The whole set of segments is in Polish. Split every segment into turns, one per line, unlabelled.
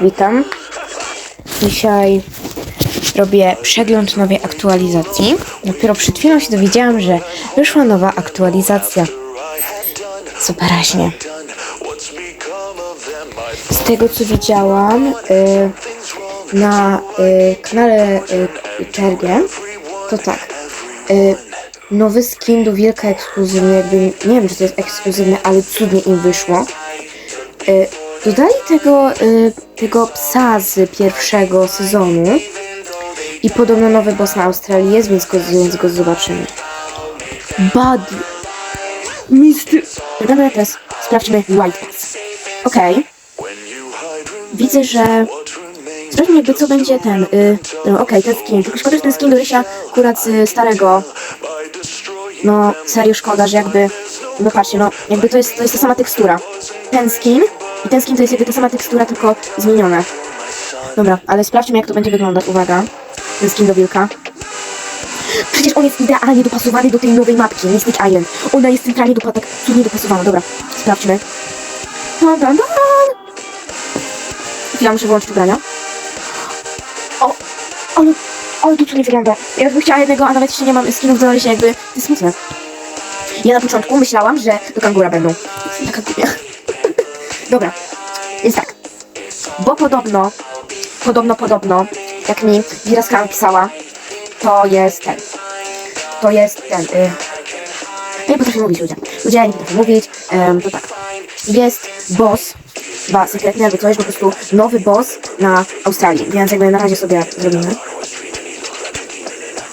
witam. Dzisiaj robię przegląd nowej aktualizacji. Dopiero przed chwilą się dowiedziałam, że wyszła nowa aktualizacja. Raźnie. Z tego co widziałam y, na y, kanale y, to tak. Y, nowy skin do Wielka ekskluzywny, jakby nie wiem czy to jest ekskluzywne, ale cudnie im wyszło. Y, dodali tego, y, tego psa z pierwszego sezonu i podobno nowy boss na Australii jest, więc go, więc go zobaczymy. Buddy. Mister... Dobra, teraz sprawdźmy White Pass. Okej. Widzę, że... Sprawdźmy jakby co będzie ten... Y, no, Okej, ten skin. Tylko szkoda, że ten skin do Rysia akurat z starego. No, serio szkoda, że jakby... No patrzcie, no jakby to jest, to jest ta sama tekstura. Ten skin i ten skin to jest jakby ta sama tekstura, tylko zmienione. Dobra, ale sprawdźmy jak to będzie wyglądać. Uwaga. Ten skin do wilka. Przecież on jest idealnie dopasowany do tej nowej mapki, Mystic Island. Ona jest centralnie dopa- tak cudnie dopasowana. Dobra, sprawdźmy. Dun, dun, dun. Chwila, muszę wyłączyć ubrania. O, ale, ale to cudnie wygląda. Ja bym chciała jednego, a nawet jeszcze nie mam skinów, to się jakby... To jest smutne. Ja na początku myślałam, że do kangura będą. Taka głupia. Dobra, jest tak. Bo podobno, podobno, podobno, jak mi Wiraska pisała, to jest ten. To jest ten. Y... Nie potrafię mówić ludzie. Ludzie nie potrafią mówić. to tak. Jest boss, chyba sekretny albo coś, po prostu nowy boss na Australii. Więc jakby na razie sobie zrobimy.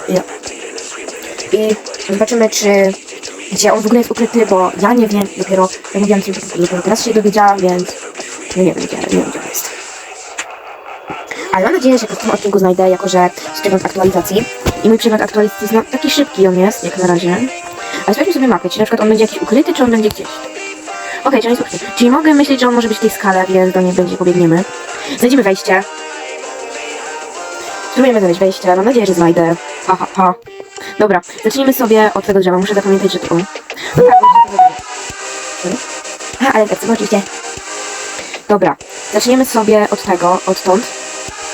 Ja. I zobaczymy, czy gdzie on w ogóle jest ukryty, bo ja nie wiem, dopiero, jak mówiłam ci, dopiero teraz się dowiedziałam, więc no nie wiem, gdzie, nie wiem, gdzie on jest. Ale mam nadzieję, że w tym odcinku znajdę, jako że przegląd aktualizacji. I mój przegląd aktualizacji jest na, taki szybki on jest, jak na razie. Ale sprawdźmy sobie mapę, czy na przykład on będzie jakiś ukryty, czy on będzie gdzieś. Okej, czy on jest ukryty. Czyli mogę myśleć, że on może być w tej skale, więc do niej będzie pobiegniemy. Znajdziemy wejście. Spróbujemy znaleźć wejście. Mam nadzieję, że znajdę. Ha, ha, ha. Dobra, zacznijmy sobie od tego drzewa. Muszę zapamiętać, że on. No tak, może to Sorry. A, ale tak, oczywiście. Dobra, zaczniemy sobie od tego, odtąd.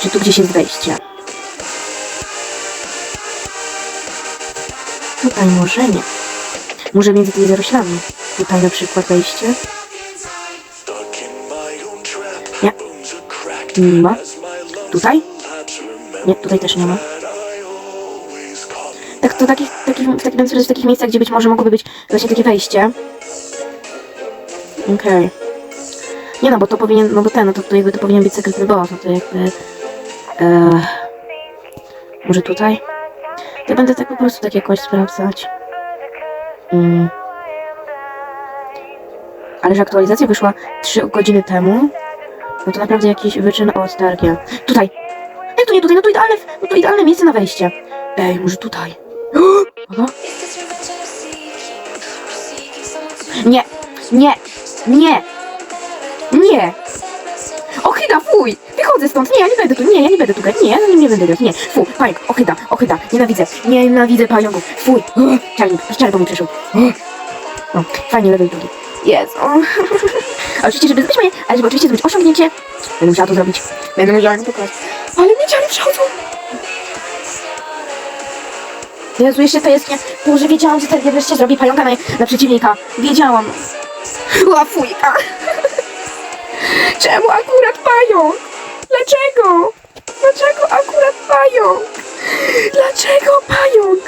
Czy tu gdzieś jest wejście? Tutaj może nie. Może między tymi zaroślami. Tutaj na przykład wejście. Nie. Nie ma. Tutaj? Nie, tutaj też nie ma. Tak, to takich, takich, w, takich, w takich miejscach, gdzie być może mogłoby być właśnie takie wejście. Okej. Nie no, bo to powinien, no bo ten, no to, to jakby to powinien być sekretny boss, no to jakby... E, może tutaj? Ja będę tak po prostu tak jakoś sprawdzać. Mm. Ale że aktualizacja wyszła 3 godziny temu, no to naprawdę jakiś wyczyn od targia. Tutaj! Ej, to nie tutaj, no to idealne, no to idealne miejsce na wejście. Ej, może tutaj? Nie, nie, nie, nie! Ochyda, fuj! Wychodzę stąd! Nie, ja nie będę tu, nie, ja nie będę tu grać, nie, ja na nim nie będę grać, nie. Fu, pająk, ochyda, ochyda, nienawidzę, nienawidzę pająków, fuj! Czarnik, aż czarny po mnie przeszedł. Uch. O, fajnie, level drugi. Jezu. Ale oczywiście, żeby zdobyć moje, ale żeby oczywiście zrobić osiągnięcie, będę musiała to zrobić. Będę musiała to pokonać. Ale mnie ciary przechodzą! Jezu, jeszcze to jest nie... Boże, wiedziałam, że ten wreszcie zrobi pająka na, na przeciwnika. Wiedziałam. Ła, fujka. Czemu akurat pająk? Dlaczego? Dlaczego akurat pająk? Dlaczego pająk?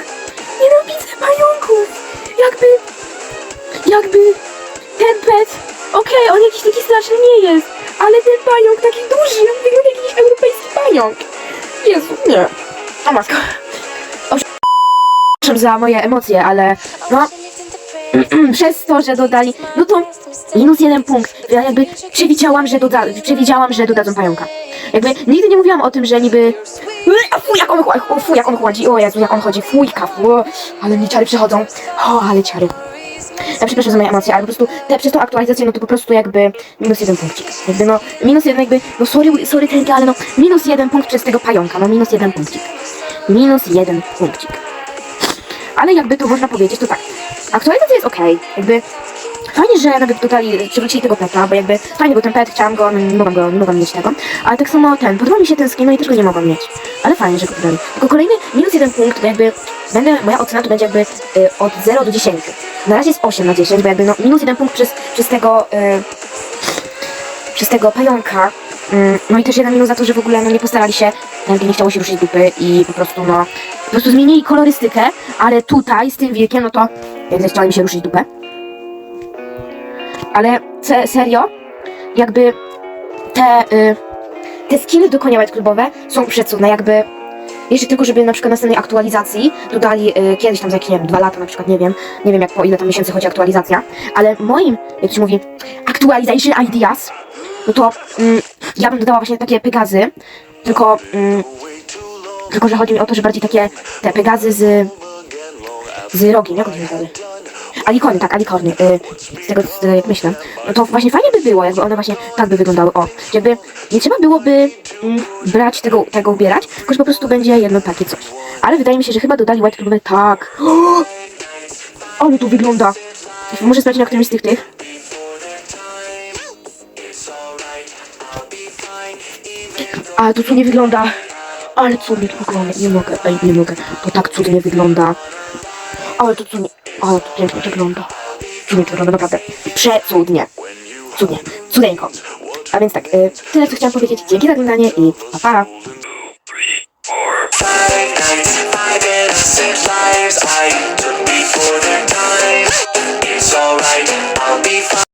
Nienawidzę pająków. Jakby... Jakby... Ten pet... Okej, on jakiś taki straszny nie jest. Ale ten pająk taki duży, on wygląda jak jakiś europejski pająk. Jezu, nie. O matko. Przepraszam za moje emocje, ale no przez to, że dodali, no to minus jeden punkt. Ja jakby przewidziałam, że doda, przewidziałam, że dodadzą pająka. Jakby nigdy nie mówiłam o tym, że niby a fuj, jak on, o, fuj, jak on chodzi, o Jezu, jak on chodzi, fujka, fu, ale mnie ciary przechodzą, o, ale ciary. Ja przepraszam za moje emocje, ale po prostu te, przez tą aktualizację, no to po prostu jakby minus jeden punkcik. Jakby no, minus jeden jakby, no sorry, sorry ale no minus jeden punkt przez tego pająka, no minus jeden punkcik. Minus jeden punkcik. Ale jakby to można powiedzieć, to tak. Aktualizacja jest ok. Jakby fajnie, że nawet dodali, przywrócili tego peta, bo jakby fajny był ten pet, chciałam go, no nie mogłam go, nie mogłam mieć tego. Ale tak samo ten, podobał mi się ten skin, no i też go nie mogłam mieć. Ale fajnie, że go dodali. Tylko kolejny minus jeden punkt, to jakby będę, moja ocena to będzie jakby y, od 0 do 10. Na razie jest 8 na 10, bo jakby no minus jeden punkt przez, przez tego, y, przez tego pająka. Mm, No i też jeden minus za to, że w ogóle no, nie postarali się, jakby nie chciało się ruszyć dupy i po prostu no, po prostu zmienili kolorystykę, ale tutaj z tym wilkiem, no to jak zechciało mi się ruszyć dupę. Ale se, serio, jakby te, y, te skiny do konia white są przecudne, jakby jeszcze tylko, żeby na przykład na następnej aktualizacji dodali y, kiedyś tam za jakieś, nie wiem, dwa lata na przykład, nie wiem, nie wiem jak po ile tam miesięcy chodzi aktualizacja, ale moim, jak się mówi, actualization ideas, no to mm, ja bym dodała właśnie takie Pegazy, tylko, mm, tylko że chodzi mi o to, że bardziej takie te Pegazy z, z rogiem, jak one się nazywały? Alikorny, tak, alikorny, y, z, tego, jak myślę. No to właśnie fajnie by było, jakby one właśnie tak by wyglądały, o. Jakby nie trzeba byłoby mm, brać tego, tego ubierać, tylko że po prostu będzie jedno takie coś. Ale wydaje mi się, że chyba dodali white klubowe, tak. O, ale to wygląda. Muszę sprawdzić na którymś z tych tych. Ale to cudnie wygląda. Ale cudnie to wygląda, nie mogę, ej, nie mogę. To tak cudnie wygląda. Ale to cudnie, ale to pięknie wygląda. Cudnie to wygląda, naprawdę. Przecudnie. Cudnie, cudeńko. A więc tak, y, tyle co chciałam powiedzieć. Dzięki za oglądanie i pa pa.
I